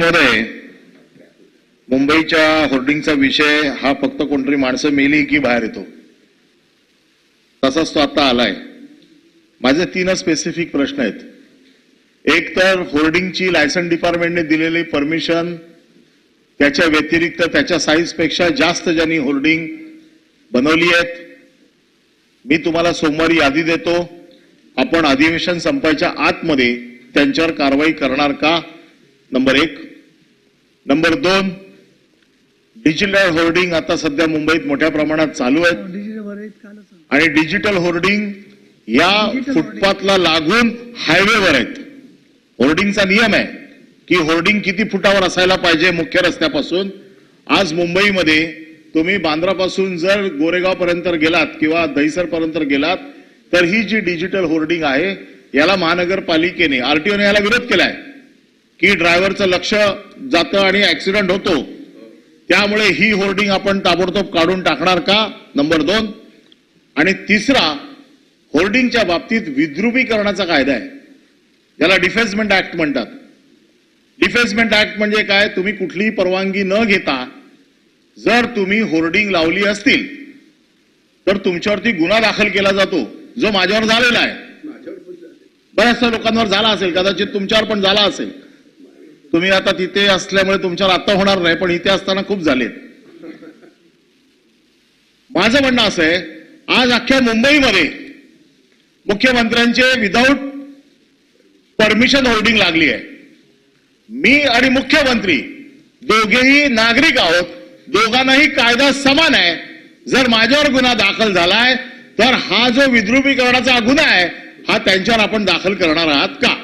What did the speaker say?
महोदय मुंबईच्या होर्डिंगचा विषय हा फक्त कोणतरी माणसं मेली की बाहेर येतो. तसाच तो आता आलाय. माझे तीनच स्पेसिफिक प्रश्न आहेत. एक तर होर्डिंगची लायसन डिपार्टमेंटने दिलेली परमिशन त्याच्या व्यतिरिक्त त्याच्या साईजपेक्षा जास्त ज्यांनी होर्डिंग बनवली आहेत मी तुम्हाला सोमवारी यादी देतो. आपण अधिवेशन संपायच्या आतमध्ये त्यांच्यावर कारवाई करणार का? नंबर एक. नंबर दोन डिजिटल होर्डिंग आता सध्या मुंबईत मोठ्या प्रमाणात चालू आहेत. कालच आणि डिजिटल होर्डिंग या फुटपाथला लागून हायवेवर आहेत. होर्डिंगचा नियम आहे की होर्डिंग किती फुटावर असायला पाहिजे मुख्य रस्त्यापासून. आज मुंबईमध्ये तुम्ही बांद्रापासून जर गोरेगाव पर्यंत गेलात किंवा दहिसर पर्यंत गेलात तर ही जी डिजिटल होर्डिंग आहे याला महानगरपालिकेने आरटीओने याला विरोध केलाय. की ड्रायव्हरचं लक्ष जातं आणि ऍक्सिडेंट होतो. त्यामुळे ही होर्डिंग आपण ताबडतोब काढून टाकणार का? नंबर दोन. आणि तिसरा होर्डिंगच्या बाबतीत विद्रुपीकरणाचा कायदा आहे. याला डिफेन्समेंट ऍक्ट म्हणतात. डिफेन्समेंट ऍक्ट म्हणजे काय? तुम्ही कुठलीही परवानगी न घेता जर तुम्ही होर्डिंग लावली असतील तर तुमच्यावरती गुन्हा दाखल केला जातो जो माझ्यावर झालेला आहे. बऱ्याचशा लोकांवर झाला असेल कदाचित तुमच्यावर पण झाला असेल. तुम्ही आता तिथे असल्यामुळे तुमच्यावर आता होणार नाही पण इथे असताना खूप झालेत. माझं म्हणणं असं आहे आज अख्ख्या मुंबईमध्ये मुख्यमंत्र्यांचे विदाऊट परमिशन होर्डिंग लागली आहे. मी आणि मुख्यमंत्री दोघेही नागरिक आहोत दोघांनाही कायदा समान आहे. जर माझ्यावर गुन्हा दाखल झालाय तर हा जो विद्रुपीकरणाचा गुन्हा आहे हा त्यांच्यावर आपण दाखल करणार आहात का?